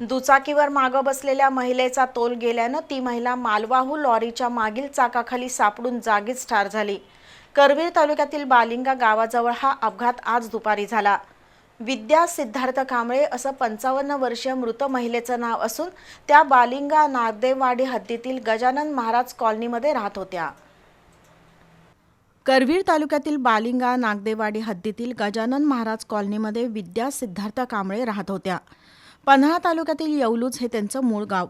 दुचाकीवर मागं बसलेल्या महिलेचा तोल गेल्यानं ती महिला मालवाहू लॉरीच्या मागील चाकाखाली सापडून जागीच ठार झाली. करवीर तालुक्यातील बालिंगा गावाजवळ हा अपघात आज दुपारी झाला. विद्या सिद्धार्थ कांबळे असं पंचावन्न वर्षीय मृत महिलेचं नाव असून त्या बालिंगा नागदेववाडी हद्दीतील गजानन महाराज कॉलनीमध्ये राहत होत्या. करवीर तालुक्यातील बालिंगा नागदेवाडी हद्दीतील गजानन महाराज कॉलनीमध्ये विद्या सिद्धार्थ कांबळे राहत होत्या. पन्हाळा तालुक्यातील येवलूज हे त्यांचं मूळ गाव.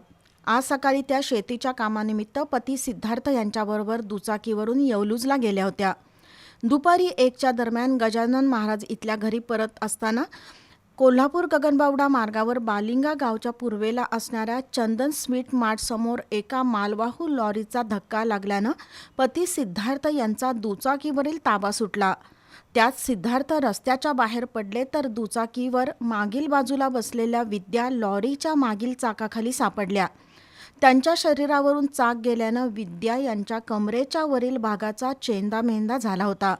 आज सकाळी त्या शेतीच्या कामानिमित्त पती सिद्धार्थ यांच्याबरोबर दुचाकीवरून येवलूजला गेल्या होत्या. दुपारी एकच्या दरम्यान गजानन महाराज इथल्या घरी परत असताना कोल्हापूर गगनबावडा मार्गावर बालिंगा गावच्या पूर्वेला असणाऱ्या चंदन स्वीट मार्टसमोर एका मालवाहू लॉरीचा धक्का लागल्यानं पती सिद्धार्थ यांचा दुचाकीवरील ताबा सुटला. त्यात सिद्धार्थ रस्त्याच्या बाहेर पडले तर दुचाकीवर मागील बाजूला बसलेल्या विद्या लॉरीच्या मागील चाकाखाली सापडल्या. त्यांच्या शरीरावरून चाक गेल्यानं विद्या यांच्या कमरेच्या वरील भागाचा चेंदामेंदा झाला होता.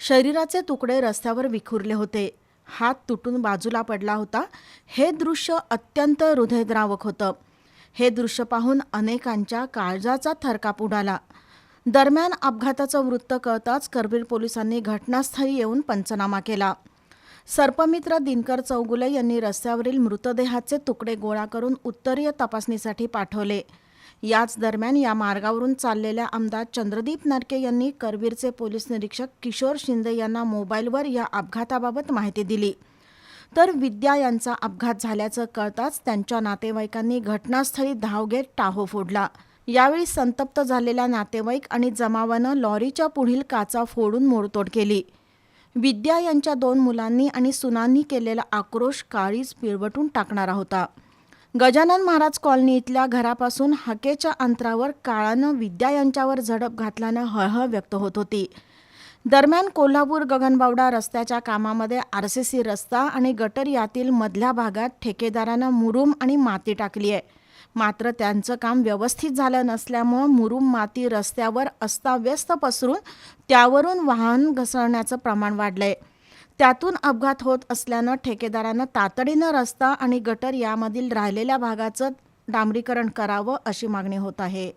शरीराचे तुकडे रस्त्यावर विखुरले होते. हात तुटून बाजूला पडला होता. हे दृश्य अत्यंत हृदयद्रावक होतं. हे दृश्य पाहून अनेकांच्या काळजाचा थरकाप उडाला. दरम्यान अपघाताचं वृत्त कळताच करबीर पोलिसांनी घटनास्थळी येऊन पंचनामा केला. सर्पमित्र दिनकर चौगुले यांनी रस्त्यावरील मृतदेहाचे तुकडे गोळा करून उत्तरीय तपासणीसाठी पाठवले. याच दरम्यान या मार्गावरून चाललेल्या आमदार चंद्रदीप नरके यांनी करवीरचे पोलीस निरीक्षक किशोर शिंदे यांना मोबाईलवर या अपघाताबाबत माहिती दिली. तर विद्या यांचा अपघात झाल्याचं कळताच त्यांच्या नातेवाईकांनी घटनास्थळी धाव घेत टाहो फोडला. यावेळी संतप्त झालेल्या नातेवाईक आणि जमावानं लॉरीच्या पुढील काचा फोडून मोडतोड केली. विद्या यांच्या दोन मुलांनी आणि सुनांनी केलेला आक्रोश काळीच पिळवटून टाकणारा होता. गजानन महाराज कॉलनी इथल्या घरापासून हाकेच्या अंतरावर काळानं विद्या यांच्यावर झडप घातल्यानं हळहळ व्यक्त होत होती. दरम्यान कोल्हापूर गगनबावडा रस्त्याच्या कामामध्ये आर सी सी रस्ता आणि गटर यातील मधल्या भागात ठेकेदारानं मुरुम आणि माती टाकली आहे मात्र त्यांचं काम व्यवस्थित झालं नसल्यामुळं मुरुम माती रस्त्यावर अस्ताव्यस्त पसरून त्यावरून वाहन घसरण्याचं प्रमाण वाढलंय. त्यातून अपघात होत असल्यानं ठेकेदारानं तातडीनं रस्ता आणि गटर यामधील राहिलेल्या भागाचं डांबरीकरण करावं अशी मागणी होत आहे.